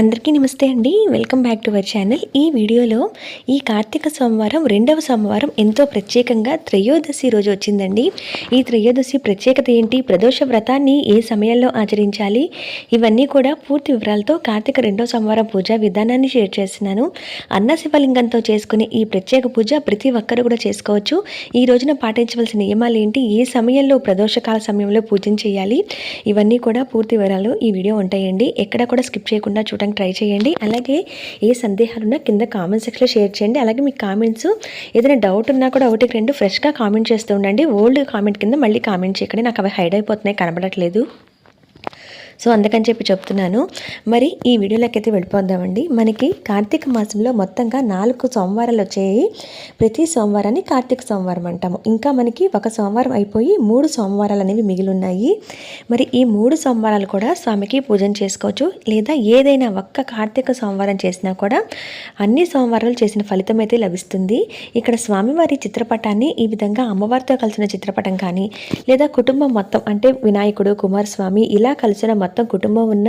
అందరికీ నమస్తే అండి. Welcome back to our channel. ఈ వీడియోలో ఈ కార్తీక సోమవారం రెండవ సోమవారం ఎంతో ప్రత్యేకంగా త్రయోదశి రోజు వచ్చిందండి. ఈ త్రయోదశి ప్రత్యేకత ఏంటి? ప్రదోష వ్రతాన్ని ఏ సమయంలో ఆచరించాలి? ఇవన్నీ కూడా పూర్తి వివరాలతో కార్తీక రెండవ సోమవారం పూజా విధానాన్ని షేర్ చేస్తున్నాను. అన్న శివలింగంతో చేసుకునే ఈ ప్రత్యేక పూజ ప్రతి ఒక్కరు కూడా చేసుకోవచ్చు. ఈ రోజున పాటించవలసిన నియమాలు ఏంటి? ఏ సమయంలో ప్రదోషకాల సమయంలో పూజ చేయాలి? ఇవన్నీ కూడా పూర్తి వివరాలు ఈ వీడియో ఉంటాయండి. ఎక్కడ కూడా స్కిప్ చేయకుండా చూడడానికి ట్రై చేయండి. అలాగే ఏ సందేహాలున్నా కింద కామెంట్ సెక్షన్లో షేర్ చేయండి. అలాగే మీ కామెంట్స్ ఏదైనా డౌట్ ఉన్నా కూడా ఒకటి రెండు ఫ్రెష్గా కామెంట్ చేస్తూ ఉండండి. ఓల్డ్ కామెంట్ కింద మళ్ళీ కామెంట్ చేయకండి. నాకు అవి హైడ్ అయిపోతున్నాయి కనబడట్లేదు. సో అందుకని చెప్పి చెప్తున్నాను. మరి ఈ వీడియోలోకి అయితే వెళ్ళిపోద్దామండి మనకి కార్తీక మాసంలో మొత్తంగా నాలుగు సోమవారాలు వచ్చాయి. ప్రతి సోమవారాన్ని కార్తీక సోమవారం అంటాము. ఇంకా మనకి ఒక సోమవారం అయిపోయి మూడు సోమవారాలు అనేవి మిగిలి ఉన్నాయి మరి ఈ మూడు సోమవారాలు కూడా స్వామికి పూజన చేసుకోవచ్చు. లేదా ఏదైనా ఒక్క కార్తీక సోమవారం చేసినా కూడా అన్ని సోమవారాలు చేసిన ఫలితం అయితే లభిస్తుంది. ఇక్కడ స్వామివారి చిత్రపటాన్ని ఈ విధంగా అమ్మవారితో కలిసిన చిత్రపటం కానీ లేదా కుటుంబం మొత్తం అంటే వినాయకుడు కుమారస్వామి ఇలా కలిసిన మొత్తం కుటుంబం ఉన్న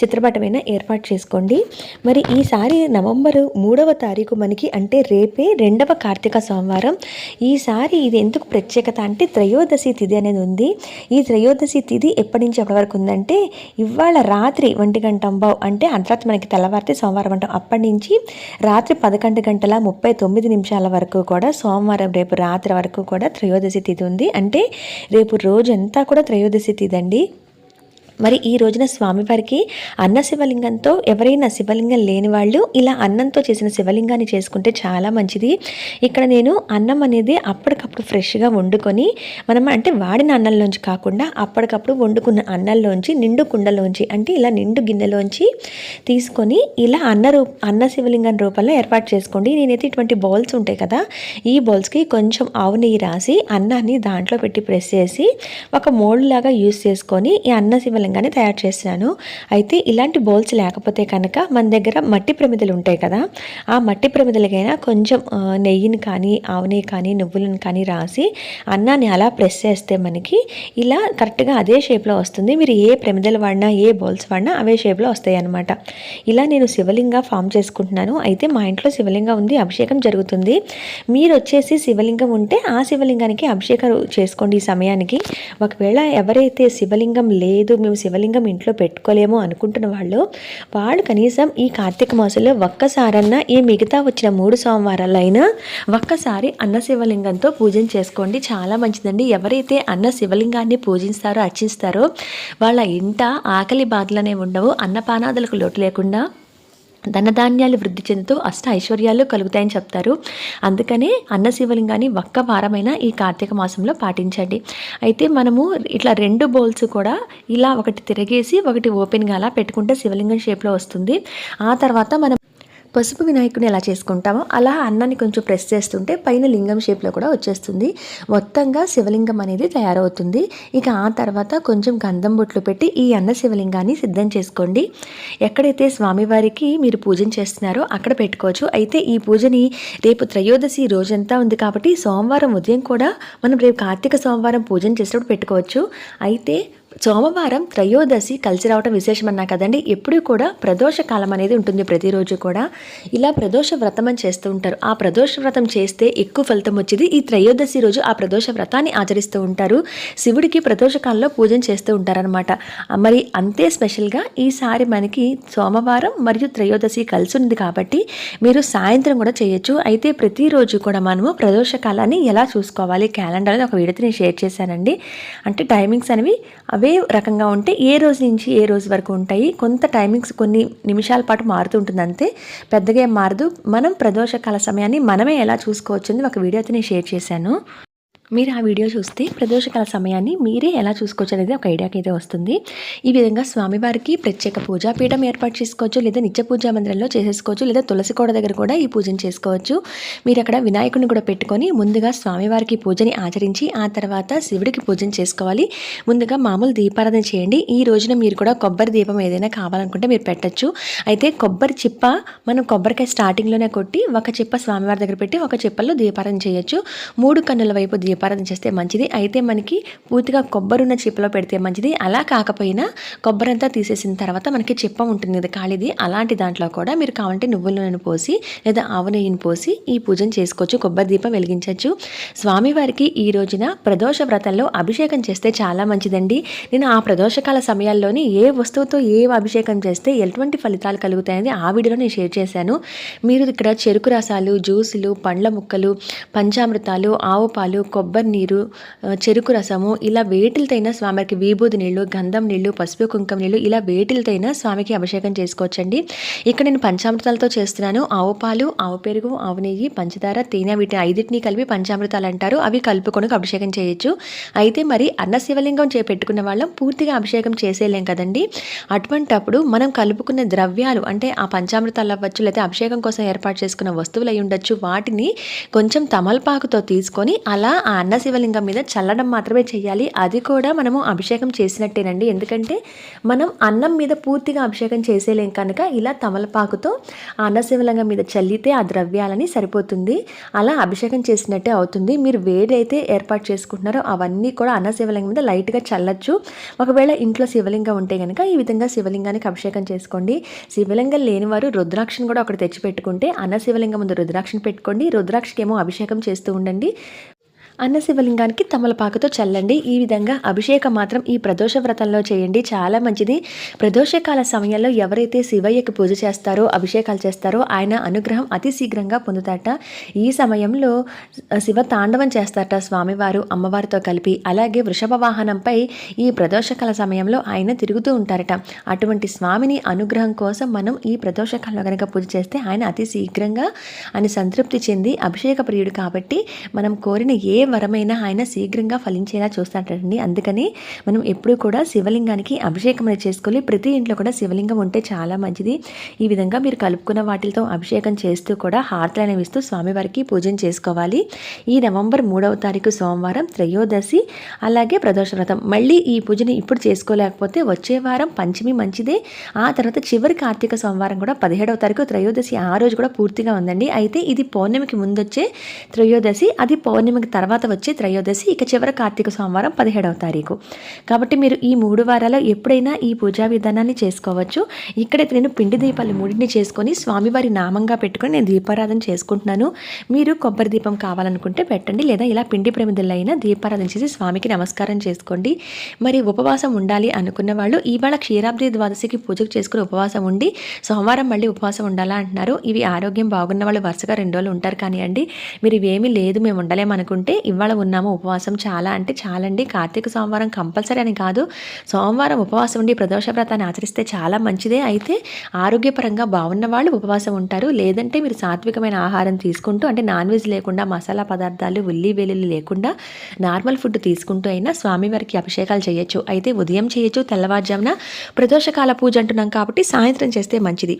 చిత్రపటమైనా ఏర్పాటు చేసుకోండి. మరి ఈసారి నవంబర్ మూడవ తారీఖు మనకి అంటే రేపే రెండవ కార్తీక సోమవారం. ఈసారి ఇది ఎందుకు ప్రత్యేకత అంటే త్రయోదశి తిథి అనేది ఉంది. ఈ త్రయోదశి తిథి ఎప్పటి నుంచి ఎప్పటి వరకు ఉందంటే ఇవాళ రాత్రి ఒంటి గంట అంబావు అంటే అర్ధరాత్రి మనకి తెల్లవారితే సోమవారం అంటాం. అప్పటి నుంచి రాత్రి పదకొండు గంటల ముప్పై తొమ్మిది నిమిషాల వరకు కూడా సోమవారం రేపు రాత్రి వరకు కూడా త్రయోదశి తిథి ఉంది. అంటే రేపు రోజంతా కూడా త్రయోదశి తిథి అండి. మరి ఈ రోజున స్వామివారికి అన్న శివలింగంతో ఎవరైనా శివలింగం లేని వాళ్ళు ఇలా అన్నంతో చేసిన శివలింగాన్ని చేసుకుంటే చాలా మంచిది. ఇక్కడ నేను అన్నం అనేది అప్పటికప్పుడు ఫ్రెష్గా వండుకొని మనం అంటే వాడిన అన్నంలోంచి కాకుండా అప్పటికప్పుడు వండుకున్న అన్నంలోంచి నిండు కుండలోంచి అంటే ఇలా నిండు గిన్నెలోంచి తీసుకొని ఇలా అన్న రూప అన్న శివలింగం రూపంలో ఏర్పాటు చేసుకోండి. నేనైతే ఇటువంటి బౌల్స్ ఉంటాయి కదా ఈ బౌల్స్కి కొంచెం ఆవు నెయ్యి రాసి అన్నాన్ని దాంట్లో పెట్టి ప్రెస్ చేసి ఒక మోల్డ్ లాగా యూస్ చేసుకొని ఈ అన్న శివలింగం విధంగానే తయారు చేస్తున్నాను అయితే ఇలాంటి బౌల్స్ లేకపోతే కనుక మన దగ్గర మట్టి ప్రమిదలు ఉంటాయి కదా ఆ మట్టి ప్రమిదలకైనా కొంచెం నెయ్యిని కానీ ఆవుని కానీ నువ్వులను కానీ రాసి అన్నాన్ని అలా ప్రెస్ చేస్తే మనకి ఇలా కరెక్ట్గా అదే షేప్లో వస్తుంది. మీరు ఏ ప్రమిదలు వాడినా ఏ బౌల్స్ వాడినా అవే షేప్లో వస్తాయి అనమాట ఇలా నేను శివలింగ ఫామ్ చేసుకుంటున్నాను. అయితే మా ఇంట్లో శివలింగం ఉంది అభిషేకం జరుగుతుంది. మీరు వచ్చేసి శివలింగం ఉంటే ఆ శివలింగానికి అభిషేకం చేసుకోండి ఈ సమయానికి. ఒకవేళ ఎవరైతే శివలింగం లేదు మేము శివలింగం ఇంట్లో పెట్టుకోలేము అనుకుంటున్న వాళ్ళు వాళ్ళు కనీసం ఈ కార్తీక మాసంలో ఒక్కసారన్నా ఈ మిగతా వచ్చిన మూడు సోమవారాలైనా ఒక్కసారి అన్న శివలింగంతో పూజన చేసుకోండి. చాలా మంచిదండి. ఎవరైతే అన్న శివలింగాన్ని పూజిస్తారో అర్చిస్తారో వాళ్ళ ఇంట ఆకలి బాధలు అనేవి ఉండవు. అన్నపానాదులకు లోటు లేకుండా ధనధాన్యాలు వృద్ధి చెందుతూ అష్ట ఐశ్వర్యాలు కలుగుతాయని చెప్తారు. అందుకనే అన్న శివలింగాన్ని ఒక్క వారమైన ఈ కార్తీక మాసంలో పాటించండి. అయితే మనము ఇట్లా రెండు బౌల్స్ కూడా ఇలా ఒకటి తిరగేసి ఒకటి ఓపెన్గా అలా పెట్టుకుంటే శివలింగం షేప్లో వస్తుంది. ఆ తర్వాత మనం పసుపు వినాయకుని ఎలా చేసుకుంటామో అలా అన్నాన్ని కొంచెం ప్రెస్ చేస్తుంటే పైన లింగం షేప్లో కూడా వచ్చేస్తుంది. మొత్తంగా శివలింగం అనేది తయారవుతుంది. ఇక ఆ తర్వాత కొంచెం గంధం బొట్లు పెట్టి ఈ అన్న శివలింగాన్ని సిద్ధం చేసుకోండి. ఎక్కడైతే స్వామివారికి మీరు పూజన చేస్తున్నారో అక్కడ పెట్టుకోవచ్చు. అయితే ఈ పూజని రేపు త్రయోదశి రోజంతా ఉంది కాబట్టి సోమవారం ఉదయం కూడా మనం రేపు కార్తీక సోమవారం పూజన చేసినప్పుడు పెట్టుకోవచ్చు. అయితే సోమవారం త్రయోదశి కలిసి రావటం విశేషమన్నా కదండి. ఎప్పుడూ కూడా ప్రదోష కాలం అనేది ఉంటుంది ప్రతిరోజు కూడా. ఇలా ప్రదోష వ్రతం అని చేస్తూ ఉంటారు. ఆ ప్రదోష వ్రతం చేస్తే ఎక్కువ ఫలితం వచ్చేది ఈ త్రయోదశి రోజు ఆ ప్రదోష వ్రతాన్ని ఆచరిస్తూ ఉంటారు. శివుడికి ప్రదోష కాలంలో పూజన చేస్తూ ఉంటారనమాట మరి అంతే స్పెషల్గా ఈసారి మనకి సోమవారం మరియు త్రయోదశి కలిసి ఉంది కాబట్టి మీరు సాయంత్రం కూడా చేయొచ్చు. అయితే ప్రతిరోజు కూడా మనము ప్రదోష కాలాన్ని ఎలా చూసుకోవాలి? క్యాలెండర్ అనేది ఒక విడతని షేర్ చేశానండి. అంటే టైమింగ్స్ అనేవి అవే రకంగా ఉంటే ఏ రోజు నుంచి ఏ రోజు వరకు ఉంటాయి. కొంత టైమింగ్స్ కొన్ని నిమిషాల పాటు మారుతూ ఉంటుంది అంతే పెద్దగా ఏం మారదు. మనం ప్రదోషకాల సమయాన్ని మనమే ఎలా చూసుకోవచ్చు ఒక వీడియోతో నేను షేర్ చేశాను. మీరు ఆ వీడియో చూస్తే ప్రదోషకాల సమయాన్ని మీరే ఎలా చూసుకోవచ్చు అనేది ఒక ఐడియాకి అయితే వస్తుంది. ఈ విధంగా స్వామివారికి ప్రత్యేక పూజాపీఠం ఏర్పాటు చేసుకోవచ్చు లేదా నిత్య పూజా మందిరంలో చేసేసుకోవచ్చు లేదా తులసి కోడ దగ్గర కూడా ఈ పూజను చేసుకోవచ్చు. మీరు అక్కడ వినాయకుడిని కూడా పెట్టుకొని ముందుగా స్వామివారికి పూజని ఆచరించి ఆ తర్వాత శివుడికి పూజన చేసుకోవాలి. ముందుగా మామూలు దీపారాధన చేయండి. ఈ రోజున మీరు కూడా కొబ్బరి దీపం ఏదైనా కావాలనుకుంటే మీరు పెట్టచ్చు. అయితే కొబ్బరి చిప్ప మనం కొబ్బరికాయ స్టార్టింగ్లోనే కొట్టి ఒక చిప్ప స్వామివారి దగ్గర పెట్టి ఒక చిప్పల్లో దీపారాధన చేయొచ్చు. మూడు కన్నుల వైపు దీప దీపారాధన చేస్తే మంచిది. అయితే మనకి పూర్తిగా కొబ్బరి ఉన్న చిప్పలో పెడితే మంచిది. అలా కాకపోయినా కొబ్బరి అంతా తీసేసిన తర్వాత మనకి చిప్ప ఉంటుంది కదా ఖాళీది. అలాంటి దాంట్లో కూడా మీరు కావాలంటే నువ్వుల నూనెను పోసి లేదా ఆవు నెయ్యిని పోసి ఈ పూజను చేసుకోవచ్చు. కొబ్బరి దీపం వెలిగించవచ్చు. స్వామివారికి ఈ రోజున ప్రదోష వ్రతంలో అభిషేకం చేస్తే చాలా మంచిదండి. నేను ఆ ప్రదోషకాల సమయాల్లోని ఏ వస్తువుతో ఏ అభిషేకం చేస్తే ఎటువంటి ఫలితాలు కలుగుతాయని ఆ వీడియోలో నేను షేర్ చేశాను. మీరు ఇక్కడ చెరుకు రసాలు జ్యూసులు పండ్ల ముక్కలు పంచామృతాలు ఆవు పాలు కొబ్బరి కొబ్బరి నీరు చెరుకు రసము ఇలా వేటిలతైనా స్వామికి విభూది నీళ్ళు గంధం నీళ్ళు పసుపు కుంకుమ నీళ్ళు ఇలా వేటిలతైనా స్వామికి అభిషేకం చేసుకోవచ్చండి. ఇక్కడ నేను పంచామృతాలతో చేస్తున్నాను. ఆవు పాలు ఆవు పెరుగు ఆవు నెయ్యి పంచదార తేనె వీటి ఐదింటిని కలిపి పంచామృతాలు అంటారు. అవి కలుపుకొని అభిషేకం చేయొచ్చు. అయితే మరి అన్న శివలింగం చేపెట్టుకున్న వాళ్ళం పూర్తిగా అభిషేకం చేసేయలేం కదండి. అటువంటప్పుడు మనం కలుపుకున్న ద్రవ్యాలు అంటే ఆ పంచామృతాలు అవ్వచ్చు లేదా అభిషేకం కోసం ఏర్పాటు చేసుకున్న వస్తువులు అయి ఉండొచ్చు వాటిని కొంచెం తమలపాకుతో తీసుకొని అలా ఆ అన్న శివలింగం మీద చల్లడం మాత్రమే చేయాలి అది కూడా మనము అభిషేకం చేసినట్టేనండి. ఎందుకంటే మనం అన్నం మీద పూర్తిగా అభిషేకం చేసేలేం కనుక ఇలా తమలపాకుతో ఆ అన్న శివలింగం మీద చల్లితే ఆ ద్రవ్యాలని సరిపోతుంది. అలా అభిషేకం చేసినట్టే అవుతుంది. మీరు వేడైతే ఏర్పాటు చేసుకుంటున్నారో అవన్నీ కూడా అన్న శివలింగం మీద లైట్గా చల్లచ్చు. ఒకవేళ ఇంట్లో శివలింగం ఉంటే కనుక ఈ విధంగా శివలింగానికి అభిషేకం చేసుకోండి. శివలింగం లేనివారు రుద్రాక్షను కూడా ఒకటి తెచ్చి పెట్టుకుంటే అన్న శివలింగం ముందు రుద్రాక్షను పెట్టుకోండి. రుద్రాక్షకేమో అభిషేకం చేస్తూ ఉండండి. అన్న శివలింగానికి తమలపాకుతో చల్లండి. ఈ విధంగా అభిషేకం మాత్రం ఈ ప్రదోష వ్రతంలో చేయండి. చాలా మంచిది. ప్రదోషకాల సమయంలో ఎవరైతే శివయ్యకి పూజ చేస్తారో అభిషేకాలు చేస్తారో ఆయన అనుగ్రహం అతి శీఘ్రంగా పొందుతాట ఈ సమయంలో శివ తాండవం చేస్తారట స్వామివారు అమ్మవారితో కలిపి. అలాగే వృషభ వాహనంపై ఈ ప్రదోషకాల సమయంలో ఆయన తిరుగుతూ ఉంటారట. అటువంటి స్వామిని అనుగ్రహం కోసం మనం ఈ ప్రదోషకాలంలో కనుక పూజ చేస్తే ఆయన అతి శీఘ్రంగా ఆయన సంతృప్తి చెంది అభిషేక ప్రియుడు కాబట్టి మనం కోరిన ఏ వరమైనా ఆయన శీఘ్రంగా ఫలించేలా చూస్తాడండి అందుకని మనం ఎప్పుడు కూడా శివలింగానికి అభిషేకం అనేది చేసుకోవాలి. ప్రతి ఇంట్లో కూడా శివలింగం ఉంటే చాలా మంచిది. ఈ విధంగా మీరు కలుపుకున్న వాటితో అభిషేకం చేస్తూ కూడా హారతలు అనేవి ఇస్తూ స్వామివారికి పూజన చేసుకోవాలి. ఈ నవంబర్ మూడవ తారీఖు సోమవారం త్రయోదశి అలాగే ప్రదోష వ్రతం. మళ్ళీ ఈ పూజని ఇప్పుడు చేసుకోలేకపోతే వచ్చే వారం పంచమి మంచిదే. ఆ తర్వాత చివరి కార్తీక సోమవారం కూడా పదిహేడవ తారీఖు త్రయోదశి ఆ రోజు కూడా పూర్తిగా ఉందండి. అయితే ఇది పౌర్ణమికి ముందొచ్చే త్రయోదశి. అది పౌర్ణమికి తర్వాత వచ్చే త్రయోదశి ఇక చివరి కార్తీక సోమవారం పదిహేడవ తారీఖు. కాబట్టి మీరు ఈ మూడు వారాల్లో ఎప్పుడైనా ఈ పూజా విధానాన్ని చేసుకోవచ్చు. ఇక్కడైతే నేను పిండి దీపాలు మూడింటిని చేసుకొని స్వామివారి నామంగా పెట్టుకొని నేను దీపారాధన చేసుకుంటున్నాను. మీరు కొబ్బరి దీపం కావాలనుకుంటే పెట్టండి లేదా ఇలా పిండి ప్రమిదలైనా దీపారాధన చేసి స్వామికి నమస్కారం చేసుకోండి. మరి ఉపవాసం ఉండాలి అనుకున్న వాళ్ళు ఇవాళ క్షీరాబ్ది ద్వాదశికి పూజకు చేసుకుని ఉపవాసం ఉండి సోమవారం మళ్ళీ ఉపవాసం ఉండాలా అంటున్నారు. ఇవి ఆరోగ్యం బాగున్న వాళ్ళు వరుసగా రెండు రోజులు ఉంటారు కానివ్వండి. మీరు ఇవేమీ లేదు మేము ఉండలేమనుకుంటే ఇవాళ ఉన్నాము ఉపవాసం చాలా అంటే చాలండి. కార్తీక సోమవారం కంపల్సరీ అని కాదు. సోమవారం ఉపవాసం ఉండి ప్రదోష వ్రతాన్ని ఆచరిస్తే చాలా మంచిదే. అయితే ఆరోగ్యపరంగా బాగున్న వాళ్ళు ఉపవాసం ఉంటారు. లేదంటే మీరు సాత్వికమైన ఆహారం తీసుకుంటూ అంటే నాన్ వెజ్ లేకుండా మసాలా పదార్థాలు ఉల్లి వెల్లుల్లి లేకుండా నార్మల్ ఫుడ్ తీసుకుంటూ అయినా స్వామివారికి అభిషేకాలు చేయొచ్చు. అయితే ఉదయం చేయొచ్చు తెల్లవారుజామున ప్రదోషకాల పూజ అంటున్నాం కాబట్టి సాయంత్రం చేస్తే మంచిది.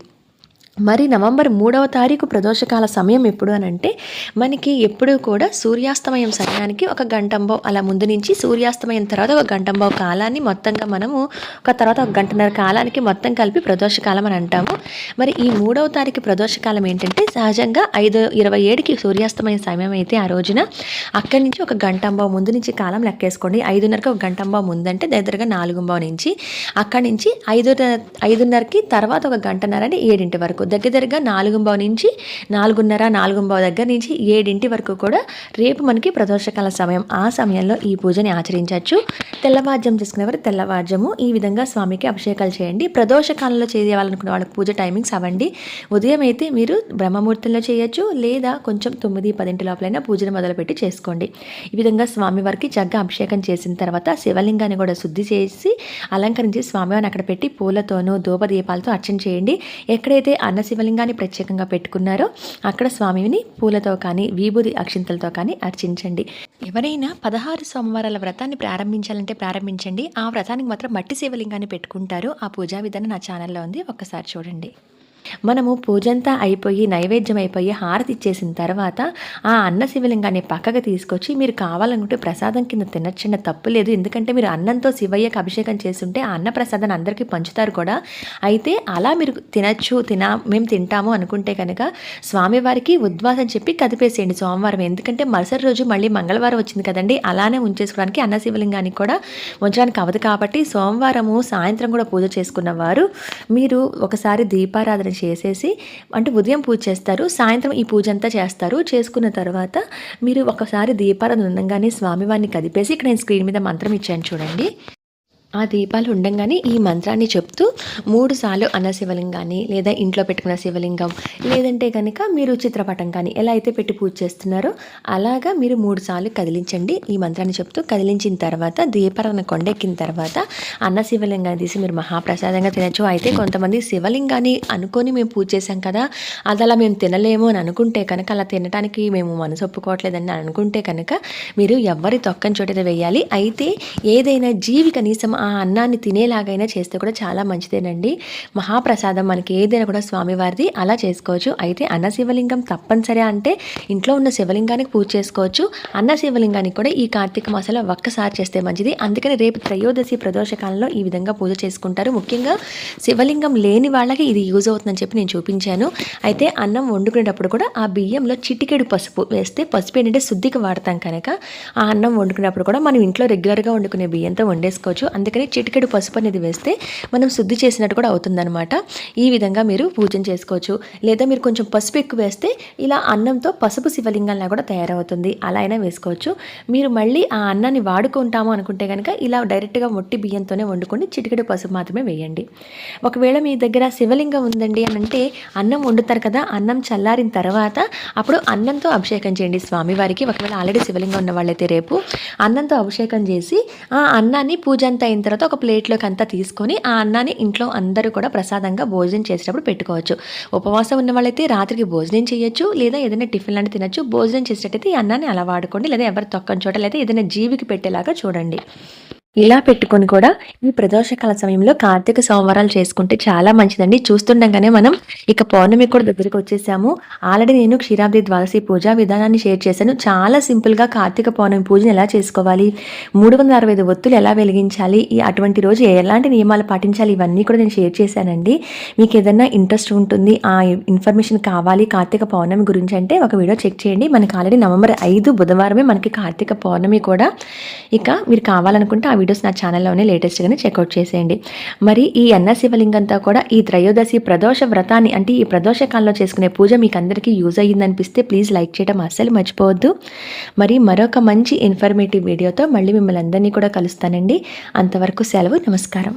మరి నవంబర్ మూడవ తారీఖు ప్రదోషకాల సమయం ఎప్పుడు అని అంటే మనకి ఎప్పుడూ కూడా సూర్యాస్తమయం సమయానికి ఒక గంటంబో అలా ముందు నుంచి సూర్యాస్తమయం తర్వాత ఒక గంటంబో కాలాన్ని మొత్తంగా మనము ఒక తర్వాత ఒక గంటన్నర కాలానికి మొత్తం కలిపి ప్రదోషకాలం అని అంటాము. మరి ఈ మూడవ తారీఖు ప్రదోషకాలం ఏంటంటే సహజంగా ఐదు ఇరవై ఏడుకి సూర్యాస్తమయం సమయం అయితే ఆ రోజున అక్కడి నుంచి ఒక గంటంబో ముందు నుంచి కాలం లెక్కేసుకోండి. ఐదున్నరకి ఒక గంటంబో ముందంటే దగ్గరగా నాలుగుంబో నుంచి అక్కడి నుంచి ఐదు ఐదున్నరకి తర్వాత ఒక గంటన్నర అంటే ఏడింటి వరకు. దగ్గర దగ్గరగా నాలుగుంబో నుంచి నాలుగున్నర నాలుగుంబో దగ్గర నుంచి ఏడింటి వరకు కూడా రేపు మనకి ప్రదోషకాల సమయం. ఆ సమయంలో ఈ పూజని ఆచరించవచ్చు. తెల్లవారుజం చేసుకునేవారు తెల్లవారుజము. ఈ విధంగా స్వామికి అభిషేకాలు చేయండి. ప్రదోషకాలంలో చేయాలనుకున్న వాళ్ళకి పూజ టైమింగ్స్ అవ్వండి. ఉదయం అయితే మీరు బ్రహ్మముహూర్తంలో చేయొచ్చు లేదా కొంచెం తొమ్మిది పదింటి లోపలైనా పూజను మొదలుపెట్టి చేసుకోండి. ఈ విధంగా స్వామివారికి జగ్గ అభిషేకం చేసిన తర్వాత శివలింగాన్ని కూడా శుద్ధి చేసి అలంకరించి స్వామివారిని అక్కడ పెట్టి పూలతోనూ ధూపదీపాలతో అర్చన చేయండి. ఎక్కడైతే అన్న శివలింగాన్ని ప్రత్యేకంగా పెట్టుకున్నారో అక్కడ స్వామిని పూలతో కానీ విభూది అక్షింతలతో కానీ అర్చించండి. ఎవరైనా పదహారు సోమవారాల వ్రతాన్ని ప్రారంభించాలంటే ప్రారంభించండి. ఆ వ్రతానికి మాత్రం మట్టి శివలింగాన్ని పెట్టుకుంటారు. ఆ పూజా విధానం నా ఛానల్లో ఉంది. ఒక్కసారి చూడండి. మనము పూజంతా అయిపోయి నైవేద్యం అయిపోయి హారతి ఇచ్చేసిన తర్వాత ఆ అన్న శివలింగాన్ని పక్కకు తీసుకొచ్చి మీరు కావాలనుకుంటే ప్రసాదం కింద తినచ్చిన తప్పు లేదు. ఎందుకంటే మీరు అన్నంతో శివయ్యకి అభిషేకం చేస్తుంటే ఆ అన్న ప్రసాదాన్ని అందరికీ పంచుతారు కూడా. అయితే అలా మీరు తినచ్చు తిన మేము తింటాము అనుకుంటే కనుక స్వామివారికి ఉద్వాసం చెప్పి కదిపేసేయండి సోమవారం. ఎందుకంటే మరుసటి రోజు మళ్ళీ మంగళవారం వచ్చింది కదండి అలానే ఉంచేసుకోవడానికి అన్న శివలింగానికి కూడా ఉంచడానికి అవదు కాబట్టి సోమవారము సాయంత్రం కూడా పూజ చేసుకున్న వారు మీరు ఒకసారి దీపారాధన చేసేసి అంటే ఉదయం పూజ చేస్తారు సాయంత్రం ఈ పూజ అంతా చేస్తారు. చేసుకున్న తర్వాత మీరు ఒకసారి దీపారాధన ఉండగానే స్వామివారిని కదిపేసి ఇక్కడ నేను స్క్రీన్ మీద మంత్రం ఇచ్చాను చూడండి. ఆ దీపాలు ఉండగానే ఈ మంత్రాన్ని చెప్తూ మూడు సార్లు అన్న శివలింగాన్ని లేదా ఇంట్లో పెట్టుకున్న శివలింగం లేదంటే కనుక మీరు చిత్రపటం కానీ ఎలా అయితే పెట్టి పూజ చేస్తున్నారో అలాగా మీరు మూడు సార్లు కదిలించండి. ఈ మంత్రాన్ని చెప్తూ కదిలించిన తర్వాత దీపాలను కొండెక్కిన తర్వాత అన్న శివలింగాన్ని తీసి మీరు మహాప్రసాదంగా తినచ్చు. అయితే కొంతమంది శివలింగాన్ని అనుకొని మేము పూజ చేసాం కదా అది అలా మేము తినలేము అని అనుకుంటే కనుక అలా తినడానికి మేము మనసు ఒప్పుకోవట్లేదని అనుకుంటే కనుక మీరు ఎవరి తొక్కని చోట వేయాలి. అయితే ఏదైనా జీవి కనీసం ఆ అన్నాన్ని తినేలాగైనా చేస్తే కూడా చాలా మంచిదేనండి. మహాప్రసాదం మనకి ఏదైనా కూడా స్వామివారిది అలా చేసుకోవచ్చు. అయితే అన్న శివలింగం తప్పనిసరి అంటే ఇంట్లో ఉన్న శివలింగానికి పూజ చేసుకోవచ్చు. అన్న శివలింగానికి కూడా ఈ కార్తీక మాసంలో ఒక్కసారి చేస్తే మంచిది. అందుకని రేపు త్రయోదశి ప్రదోషకాలంలో ఈ విధంగా పూజ చేసుకుంటారు. ముఖ్యంగా శివలింగం లేని వాళ్ళకి ఇది యూజ్ అవుతుందని చెప్పి నేను చూపించాను. అయితే అన్నం వండుకునేటప్పుడు కూడా ఆ బియ్యంలో చిటికెడు పసుపు వేస్తే పసుపు ఏంటంటే శుద్ధికి వాడతాం కనుక ఆ అన్నం వండుకునేటప్పుడు కూడా మనం ఇంట్లో రెగ్యులర్గా వండుకునే బియ్యంతో వండేసుకోవచ్చు. అందుకని చిటికెడు పసుపు అనేది వేస్తే మనం శుద్ధి చేసినట్టు కూడా అవుతుందన్నమాట. ఈ విధంగా మీరు పూజన చేసుకోవచ్చు. లేదా మీరు కొంచెం పసుపు ఎక్కువ వేస్తే ఇలా అన్నంతో పసుపు శివలింగంలా కూడా తయారవుతుంది. అలా అయినా వేసుకోవచ్చు. మీరు మళ్ళీ ఆ అన్నాన్ని వాడుకుంటాము అనుకుంటే కనుక ఇలా డైరెక్ట్గా మొట్టి బియ్యంతోనే వండుకొని చిటికెడు పసుపు మాత్రమే వేయండి. ఒకవేళ మీ దగ్గర శివలింగం ఉందండి అని అంటే అన్నం వండుతారు కదా అన్నం చల్లారిన తర్వాత అప్పుడు అన్నంతో అభిషేకం చేయండి స్వామివారికి. ఒకవేళ ఆల్రెడీ శివలింగం ఉన్న వాళ్ళైతే రేపు అన్నంతో అభిషేకం చేసి ఆ అన్నాన్ని పూజ అంతా అయిన తర్వాత ఒక ప్లేట్లోకి అంతా తీసుకొని ఆ అన్నాన్ని ఇంట్లో అందరూ కూడా ప్రసాదంగా భోజనం చేసేటప్పుడు పెట్టుకోవచ్చు. ఉపవాసం ఉన్న వాళ్ళైతే రాత్రికి భోజనం చేయొచ్చు లేదా ఏదైనా టిఫిన్ లాంటి తినచ్చు. భోజనం చేసేటట్టయితే ఈ అన్నాన్ని అలా వాడుకోండి లేదా ఎవరు తొక్కని చోట లేదా ఏదైనా జీవికి పెట్టేలాగా చూడండి. ఇలా పెట్టుకొని కూడా ఈ ప్రదోషకాల సమయంలో కార్తీక సోమవారాలు చేసుకుంటే చాలా మంచిదండి. చూస్తుండగానే మనం ఇక పౌర్ణమి కూడా దగ్గరికి వచ్చేసాము. ఆల్రెడీ నేను క్షీరాబ్ది ద్వాదశి పూజా విధానాన్ని షేర్ చేశాను. చాలా సింపుల్గా కార్తీక పౌర్ణమి పూజను ఎలా చేసుకోవాలి? మూడు వందల అరవై ఐదు ఒత్తులు ఎలా వెలిగించాలి? ఈ అటువంటి రోజు ఎలాంటి నియమాలు పాటించాలి? ఇవన్నీ కూడా నేను షేర్ చేశానండి. మీకు ఏదైనా ఇంట్రెస్ట్ ఉంటుంది ఆ ఇన్ఫర్మేషన్ కావాలి కార్తీక పౌర్ణమి గురించి అంటే ఒక వీడియో చెక్ చేయండి. మనకి ఆల్రెడీ నవంబర్ ఐదు బుధవారమే మనకి కార్తీక పౌర్ణమి కూడా. ఇక మీరు కావాలనుకుంటే వీడియోస్ నా ఛానల్లోనే లేటెస్ట్గానే చెక్అవుట్ చేసేయండి. మరి ఈ అన్న శివలింగంతో కూడా ఈ త్రయోదశి ప్రదోష వ్రతాన్ని అంటే ఈ ప్రదోష కాలంలో చేసుకునే పూజ మీకు అందరికీ యూజ్ అయ్యిందనిపిస్తే ప్లీజ్ లైక్ చేయడం అస్సలు మర్చిపోవద్దు. మరి మరొక మంచి ఇన్ఫర్మేటివ్ వీడియోతో మళ్ళీ మిమ్మల్ని అందరినీ కూడా కలుస్తానండి. అంతవరకు సెలవు నమస్కారం.